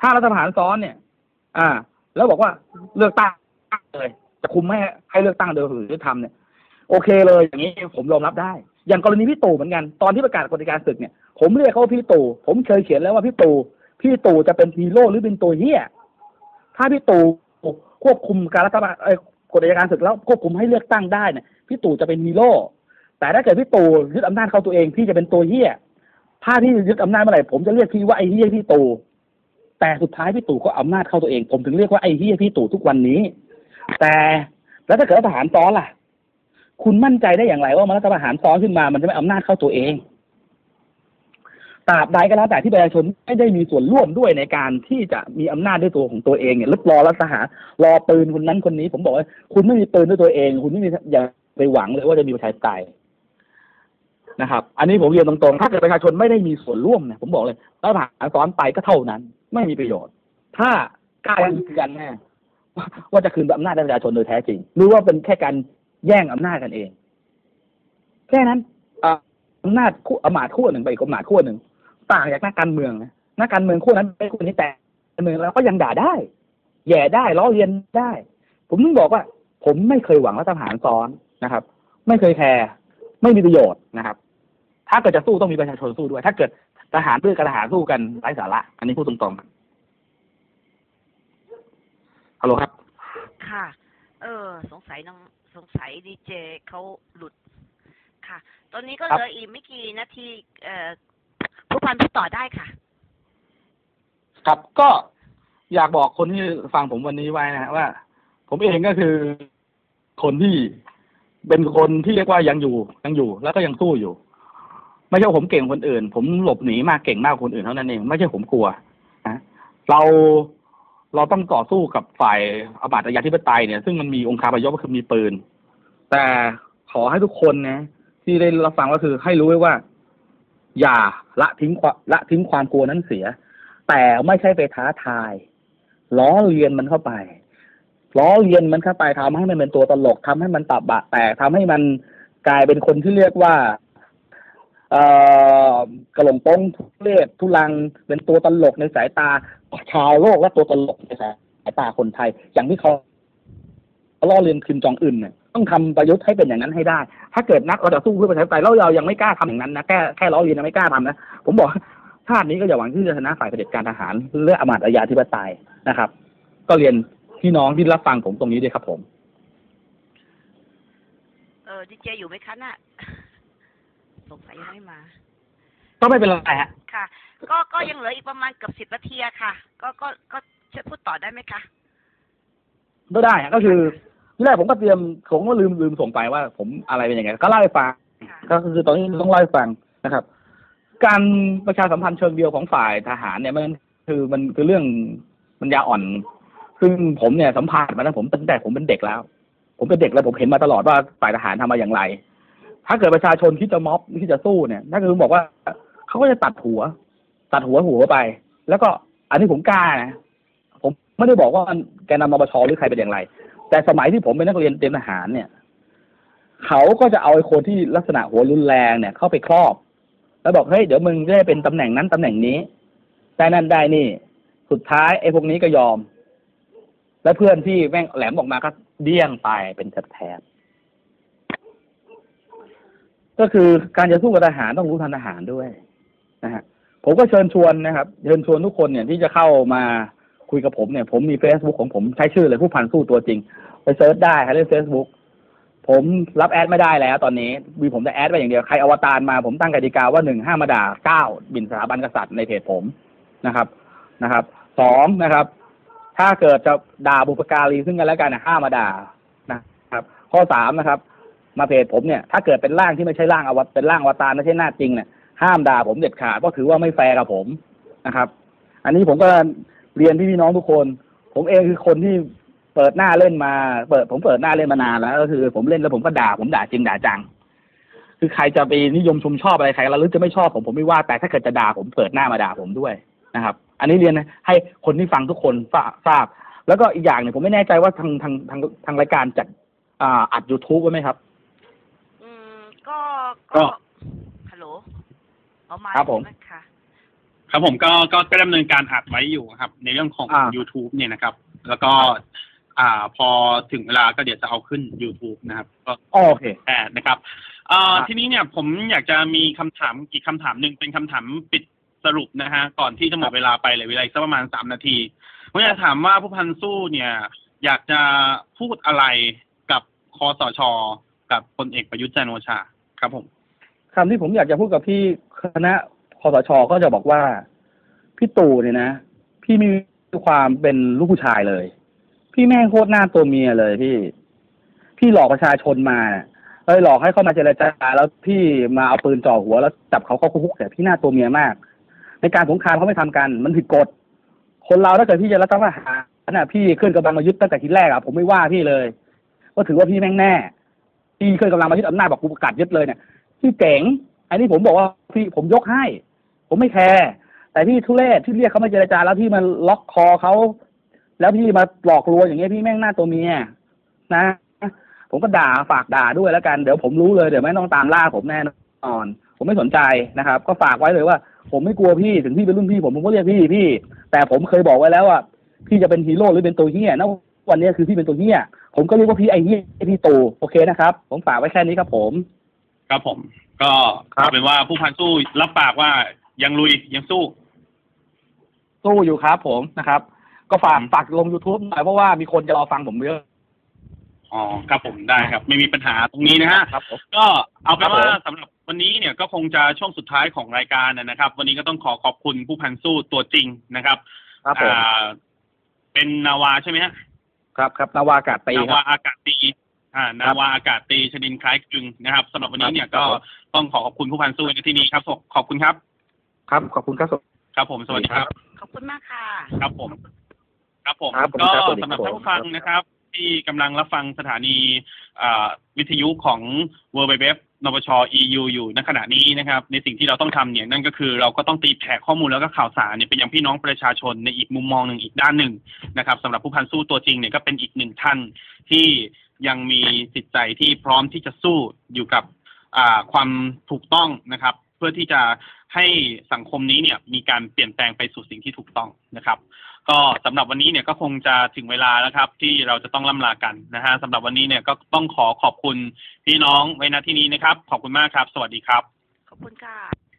ถ้ารัฐประหารซ้อนเนี่ย อ่า แล้วบอกว่าเลือกตั้งเลย จะคุมไม่ให้ให้เลือกตั้งโดยหรือทำเนี่ย โอเคเลยอย่างนี้ผมยอมรับได้ อย่างกรณีพี่ตู่เหมือนกันตอนที่ประกาศกฎการศึกเนี่ย ผมเรียกเขาว่าพี่ตู่ผมเคยเขียนแล้วว่าพี่ตู่พี่ตู่จะเป็นฮีโร่หรือเป็นตัวเหี้ยถ้าพี่ตู่ควบคุมการรัฐบาลเอ้กฎอัยการศึกแล้วควบคุมให้เลือกตั้งได้เนี่ยพี่ตู่จะเป็นฮีโร่แต่ถ้าเกิดพี่ตู่ยึดอำนาจเข้าตัวเองพี่จะเป็นตัวเหี้ยถ้าพี่ยึดอำนาจเมื่อไหร่ผมจะเรียกพี่ว่าไอ้เหี้ยพี่ตู่ แต่สุดท้ายพี่ตู่ก็อำนาจเข้าตัวเอง ผมถึงเรียกว่าไอ้เหี้ยพี่ตู่ทุกวันนี้ แต่แล้วถ้าเกิดรัฐประหารซ้อนล่ะ คุณมั่นใจได้อย่างไรว่ามันรัฐประหารซ้อนขึ้นมา มันจะไม่อำนาจเข้าตัวเองตราบใดก็แล้วแต่ที่ประชาชนไม่ได้มีส่วนร่วมด้วยในการที่จะมีอำนาจด้วยตัวของตัวเองเนี่ยรรอรัฐประหารรอปืนคนนั้นคนนี้ ผมบอกว่าคุณไม่มีปืนด้วยตัวเอง คุณไม่มีอย่าไปหวังเลยว่าจะมีประชาธิปไตย นะครับ อันนี้ผมเรียนตรงๆ ถ้าเกิดประชาชนไม่ได้มีส่วนร่วมเนี่ยผมบอกเลยรัฐประหารซ้อนไปก็เท่านั้น ไม่มีประโยชน์ ถ้ากล้ายืนยันแน่ว่าจะคืนอำนาจให้ประชาชนโดยแท้จริงหรือว่าเป็นแค่การแย่งอำนาจกันเอง แค่นั้นอำนาจคู่อำมาตย์ขั้วหนึ่งไปอีกอำมาตย์ขั้วหนึ่งต่างจากนักการเมืองนะนักการเมืองขั้วนั้นไปขั้วนี้แต่เมืองเราก็ยังด่าได้ แย่ได้ล้อเลียนได้ ผมต้องบอกว่า ผมไม่เคยหวังรัฐประหารซ้อนนะครับ ไม่เคยแคร์ไม่มีประโยชน์นะครับ ถ้าเกิดจะสู้ต้องมีประชาชนสู้ด้วย ถ้าเกิดทหารเพื่อกับทหารสู้กันไร้สาระ อันนี้พูดตรงๆครับฮัลโหลครับ ค่ะ เออ สงสัยน้องสงสัยดีเจเขาหลุด ค่ะ ตอนนี้ก็ครับ เหลืออีกไม่กี่นาทีเอ่อผู้พันพูดต่อได้ค่ะ ครับก็อยากบอกคนที่ฟังผมวันนี้ไว้นะฮะว่า ผมเองก็คือคนที่เป็นคนที่เรียกว่ายังอยู่ยังอยู่ แล้วก็ยังสู้อยู่ ไม่ใช่ผมเก่งคนอื่น ผมหลบหนีมากเก่งมากคนอื่นเท่านั้นเองไม่ใช่ผมกลัวนะเราเราต้องต่อสู้กับฝ่ายอาบัติยาธิปไตยเนี่ย ซึ่งมันมีองค์คาพยพก็คือมีปืน แต่ขอให้ทุกคนนะที่ได้รับฟังก็คือให้รู้ไว้ว่า อย่าละทิ้งความละทิ้งความกลัวนั้นเสีย แต่ไม่ใช่ไปท้าทาย ล้อเลียนมันเข้าไป ล้อเลียนมันเข้าไปทำให้มันเป็นตัวตลกทำให้มันตับบะแตกทำให้มันกลายเป็นคนที่เรียกว่า กระหลงโป้งทุเรศทุลังเป็นตัวตลกในสายตาชาวโลกและตัวตลกในสายตาคนไทย อย่างที่เขาล้อเลียนคิมจองอึนเนี่ยต้องทำประยุทธ์ให้เป็นอย่างนั้นให้ได้ ถ้าเกิดนักเราจะสู้เพื่อประชาธิปไตยแล้วเรายังไม่กล้าทำอย่างนั้นนะแค่แค่ล้อเลียนยังไม่กล้าทำนะผมบอกชาตินี้ก็อย่าหวังที่จะชนะฝ่ายเผด็จการทหารเลืออำมาตย์อายาธิปไตยนะครับ ก็เรียนพี่น้องที่รับฟังผมตรงนี้ด้วยครับผม เออดีเจอยู่ไหมคะน่ะ สงสัยยังไม่มา ก็ไม่เป็นไรฮะค่ะ ก็ก็ยังเหลืออีกประมาณเกือบสิบนาทีอะค่ะ ก็ก็ก็ช่วยพูดต่อได้ไหมคะก็ได้ฮะก็คือที่แรกผมก็เตรียมผมก็ลืมลืมส่งไปว่า ผมอะไรเป็นยังไงก็เล่าให้ฟังค่ะก็คือตอนนี้ต้องเล่าให้ฟังนะครับ การประชาสัมพันธ์เชิงเดียวของฝ่ายทหารเนี่ยมันคือมันคือเรื่องมันยาอ่อน ซึ่งผมเนี่ยสัมผัสมาแล้วผมตั้งแต่ผมเป็นเด็กแล้ว ผมเป็นเด็กแล้วผมเห็นมาตลอดว่าฝ่ายทหารทำมาอย่างไร ถ้าเกิดประชาชนที่จะม็อบที่จะสู้เนี่ยถ้าเกิดผมบอกว่าเขาก็จะตัดหัว ตัดหัวหัวไป แล้วก็อันนี้ผมกล้านะผมไม่ได้บอกว่าแกนนำมปชหรือใครเป็นอย่างไร แต่สมัยที่ผมเป็นนักเรียนเตรียมทหารเนี่ยเขาก็จะเอาไอ้คนที่ลักษณะหัวรุนแรงเนี่ย เข้าไปครอบ แล้วบอกเฮ้ยเดี๋ยวมึงจะได้เป็นตำแหน่งนั้นตำแหน่งนี้ได้นั่นได้นี่ สุดท้ายไอ้พวกนี้ก็ยอม แล้วเพื่อนที่แม่งแหลมออกมาก็เดี้ยงไปเป็นแถบ ก็คือการจะสู้กับทหารต้องรู้ทันทหารด้วยนะฮะผมก็เชิญชวนนะครับ เชิญชวนทุกคนเนี่ยที่จะเข้ามาคุยกับผมเนี่ย ผมมี Facebook ของผมใช้ชื่อเลยผู้พันสู้ตัวจริง ไปเซิร์ชได้ครับเล่นเฟซบุ๊กผมรับแอดไม่ได้แล้วตอนนี้มีผมจะแอดไปอย่างเดียว ใครอวตารมาผมตั้งกติกาว่าหนึ่งห้ามมาด่าเก้าหมิ่นสถาบันกษัตริย์ในเพจผมนะครับนะครับสองนะครับ ถ้าเกิดจะด่าบุปการีซึ่งกันและกันห้ามมาด่านะครับ ข้อสามนะครับ มาเพจผมเนี่ยถ้าเกิดเป็นร่างที่ไม่ใช่ร่างอวตเป็นร่างอวตารไม่ใช่หน้าจริงเนี่ยห้ามด่าผมเด็ดขาดเพราะถือว่าไม่แฟร์กับผมนะครับ อันนี้ผมก็เรียนพี่ๆน้องทุกคน ผมเองคือคนที่เปิดหน้าเล่นมา เปิดผมเปิดหน้าเล่นมานานแล้ว ก็คือผมเล่นแล้วผมก็ด่าผมด่าจริงด่าจัง คือใครจะไปนิยมชมชอบอะไรใครแล้วหรือจะไม่ชอบผมผมไม่ว่า แต่ถ้าเกิดจะด่าผมเปิดหน้ามาด่าผมด้วยนะครับ อันนี้เรียนให้คนที่ฟังทุกคนทราบ แล้วก็อีกอย่างเนี่ยผมไม่แน่ใจว่าทางทางทางทางรายการจัดอ่าอัด YouTube ไว้ไหมครับ ก็ก็ก็ ฮัลโหลเอามาครับผมใช่ไหค่ะครับผมก็ก็ก็ดำเนินการอัดไว้อยู่ครับ ในเรื่องของ อ่า YouTube เนี่ยนะครับ แล้วก็ อ่าพอถึงเวลาก็เดี๋ยวจะเอาขึ้น YouTube นะครับ ก็โอเค แอดนะครับอ่าครับ ทีนี้เนี่ยผมอยากจะมีคำถามอีกคำถามหนึ่งเป็นคำถามปิดสรุปนะฮะก่อนที่จะหมดเวลาไปเหลยเวลาอีกสักประมาณสามนาทีผมอยากถามว่าผู้พันสู้เนี่ย อยากจะพูดอะไรกับคอสช กับพลเอกประยุทธ์จันทร์โอชาครับผม คำที่ผมอยากจะพูดกับพี่คณะคอสชก็จะบอกว่า พี่ตู่เนี่ยนะ พี่มีความเป็นลูกผู้ชายเลย พี่แม่งโคตรหน้าตัวเมียเลยพี่ พี่หลอกประชาชนมาเนี่ยเอ้ยหลอกให้เข้ามาเจรจาแล้วพี่มาเอาปืนจ่อหัวแล้วจับเขาเข้าคุกแต่พี่หน้าตัวเมียมาก ในการสงครามเขาไม่ทำกัน มันผิดกฎคนเราถ้าเกิดพี่จะรัฐประหารน่ะพี่เคลื่อนกำลังมายึดตั้งแต่ทีแรกอะผมไม่ว่าพี่เลยก็ถือว่าพี่แม่งแน่พี่เคลื่อนกำลังมายึดอำนาจบอกกูประกาศยึดเลยเนี่ย พี่เจ๋งอันนี้ผมบอกว่าพี่ผมยกให้ ผมไม่แคร์แต่พี่ทุเรศที่เรียกเขามาเจรจาแล้วพี่มาล็อกคอเขาแล้วพี่มาหลอกลวงอย่างเงี้ยพี่แม่งหน้าตัวเมียนะ ผมก็ด่าฝากด่าด้วยแล้วกันเดี๋ยวผมรู้เลยเดี๋ยวไม่ต้องตามล่าผมแน่นอน ผมไม่สนใจนะครับ ก็ฝากไว้เลยว่า ผมไม่กลัวพี่ถึงพี่เป็นรุ่นพี่ผมผมก็เรียกพี่พี่ แต่ผมเคยบอกไว้แล้วว่า พี่จะเป็นฮีโร่หรือเป็นตัวเฮียนะวันนี้คือพี่เป็นตัวเฮียผมก็เรียกว่าพี่ไอ้เฮียพี่ตูโอเคนะครับ ผมฝากไว้แค่นี้ครับผม ครับผม ก็ครับ เอาเป็นว่าผู้พันสู้รับปากว่ายังลุยยังสู้ สู้อยู่ครับผมนะครับ ก็ฝากอืม ฝากลง YouTube หน่อยเพราะว่ามีคนจะรอฟังผมเยอะอ๋อครับผมได้ครับ ไม่มีปัญหาตรงนี้นะฮะ ครับผม ก็เอาเป็นว่าครับผมสำหรับวันนี้เนี่ยก็คงจะช่วงสุดท้ายของรายการนะครับ วันนี้ก็ต้องขอขอบคุณผู้พันสู้ตัวจริงนะครับครับผม อ่าเป็นนาวาใช่ไหมฮะครับครับนาวากาศตีนาครัวาบอากาศตี อ่านาวาอากาศตีชนินคล้ายคลึงนะครับสำหรับวันนี้เนี่ยครัก็บผมต้องขอขอบคุณผู้พันสู้ในที่นี้ครับขอบคุณครับ ครับขอบคุณครับครับผมสวัสดีครับ ขอบคุณมากค่ะ ครับผม ครับผมครับผมก็ครับสวัสดีสำหรับครับท่านผู้ฟังนะครับ ที่กำลังรับฟังสถานีอ่าวิทยุของ w w w นปช EU อยู่ณขณะนี้นะครับ ในสิ่งที่เราต้องทำเนี่ยนั่นก็คือเราก็ต้องตีแผ่ข้อมูลแล้วก็ข่าวสารเนี่ยไปยังพี่น้องประชาชนในอีกมุมมองหนึ่งอีกด้านหนึ่งนะครับสำหรับผู้พันสู้ตัวจริงเนี่ยก็เป็นอีกหนึ่งท่านที่ ยังมีจิตใจที่พร้อมที่จะสู้อยู่กับความถูกต้องนะครับ เพื่อที่จะให้สังคมนี้เนี่ยมีการเปลี่ยนแปลงไปสู่สิ่งที่ถูกต้องนะครับ ก็สำหรับวันนี้เนี่ยก็คงจะถึงเวลาแล้วครับ ที่เราจะต้องล่ำลากันนะฮะสำหรับวันนี้เนี่ยก็ต้องขอขอบคุณพี่น้องไว้ณที่นี้นะครับ ขอบคุณมากครับ สวัสดีครับ ขอบคุณค่ะ